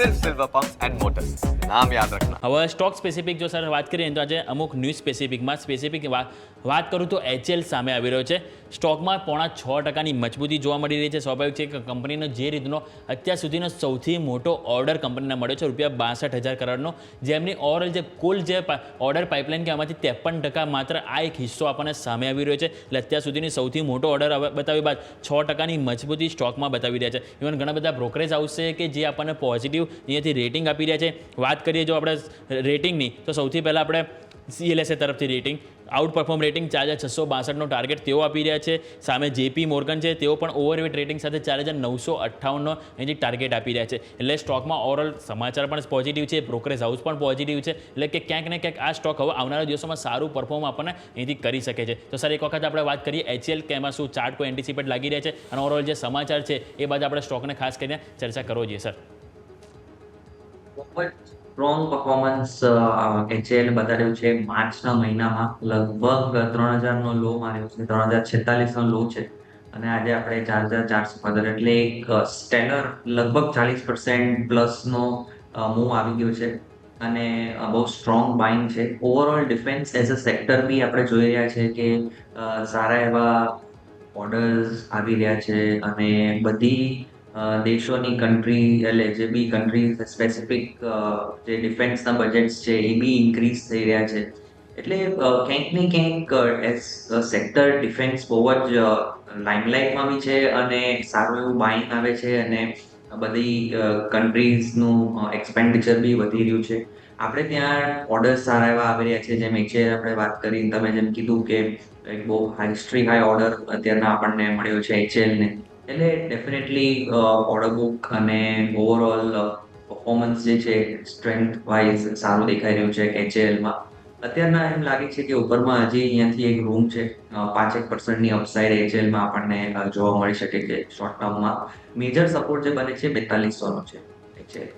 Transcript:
સિર્ફ silver pumps and motors નામ યાદ રાખના હવે સ્ટોક સ્પેસિફિક જો સર વાત કરીએ તો આજે અમુક ન્યૂ સ્પેસિફિકમાં સ્પેસિફિક વાત કરું તો એચએલ સામે આવી રહ્યો છે. સ્ટોકમાં પોણા છ ટકાની મજબૂતી જોવા મળી રહી છે. સ્વાભાવિક છે કે કંપનીનો જે રીતનો અત્યાર સુધીનો સૌથી મોટો ઓર્ડર કંપનીને મળ્યો છે, રૂપિયા બાસઠ હજાર કરોડનો. જેમની ઓવરઓલ જે કુલ જે ઓર્ડર પાઇપલાઇન કે આમાંથી ત્રેપન ટકા માત્ર આ એક હિસ્સો આપણને સામે આવી રહ્યો છે. એટલે અત્યાર સુધીની સૌથી મોટો ઓર્ડર બતાવી બાદ છ ટકાની મજબૂતી સ્ટોકમાં બતાવી રહ્યા છે. ઇવન ઘણા બધા બ્રોકરેજ આવશે કે જે આપણને પોઝિટિવ અહીંયાથી રેટિંગ આપી રહ્યા છે. વાત કરીએ જો આપણે રેટિંગની તો સૌથી પહેલાં આપણે સીએલએસએ તરફથી રેટિંગ આઉટ પરફોર્મ રેટિંગ ચાર હજાર છસો બાસઠનો ટાર્ગેટ તેઓ આપી રહ્યા છે. સામે જેપી મોર્ગન છે, તેઓ પણ ઓવરવેટ રેટિંગ સાથે ચાર હજાર નવસો અઠ્ઠાવનનો એની ટાર્ગેટ આપી રહ્યા છે. એટલે સ્ટોકમાં ઓવરઓલ સમાચાર પણ પોઝિટિવ છે બ્રોકરેજ હાઉસ પણ પોઝિટિવ છે. એટલે કે ક્યાંક ને ક્યાંક આ સ્ટોક હવે આવનારા દિવસોમાં સારું પરફોર્મ આપણને અહીંથી કરી શકે છે. તો સર, એક વખત આપણે વાત કરીએ એચએલ કે એમાં શું ચાર્ટ કોઈ એન્ટિસિપેટ લાગી રહ્યા છે. અને ઓવરઓલ જે સમાચાર છે, એ બાદ આપણે સ્ટોકને ખાસ કરીને ચર્ચા કરવો જોઈએ, સર. ખૂબ જ સ્ટ્રોંગ પરફોર્મન્સ એચએલ બતાડ્યું છે. માર્ચના મહિનામાં લગભગ ત્રણ હજારનો લો માર્યો છે. ત્રણ હજાર છેતાલીસનો લો છે. અને આજે આપણે ચાર હજાર ચારસો પંદર, એટલે એક સ્ટેલર લગભગ ચાલીસ પર્સેન્ટ પ્લસનો મૂવ આવી ગયો છે. અને બહુ સ્ટ્રોંગ બાઇંગ છે. Overall defence as a sector બી આપણે જોઈ રહ્યા છે કે સારા એવા ઓર્ડર્સ આવી રહ્યા છે. અને બધી દેશોની કન્ટ્રી એટલે જે બી કન્ટ્રી સ્પેસિફિક જે ડિફેન્સના બજેટ્સ છે, એ બી ઇન્ક્રીઝ થઈ રહ્યા છે. એટલે ક્યાંક ને ક્યાંક એઝ સેક્ટર ડિફેન્સ બહુ જ લાઇમલાઇટમાં બી છે અને સારું એવું બાઇંગ આવે છે અને બધી કન્ટ્રીઝનું એક્સપેન્ડિચર બી વધી રહ્યું છે. આપણે ત્યાં ઓર્ડર્સ સારા એવા આવી રહ્યા છે, જેમ એચએ આપણે વાત કરી તમે જેમ કીધું કે એક બહુ હાઈ હાઈ ઓર્ડર અત્યારના આપણને મળ્યો છે એચએલને એટલે ડેફિનેટલી ઓર્ડર બુક અને ઓવરઓલ પરફોર્મન્સ જે છે સ્ટ્રેન્થ વાઇઝ સારું દેખાઈ રહ્યું છે એચએલમાં અત્યારના એમ લાગે છે કે ઉપરમાં હજી અહીંયાથી એક રૂમ છે પાંચેક પર્સન્ટની અપસાઇડ એચએલમાં આપણને જોવા મળી શકે છે શોર્ટ ટર્મમાં મેજર સપોર્ટ જે બને છે બેતાલીસોનો છે. એચએલ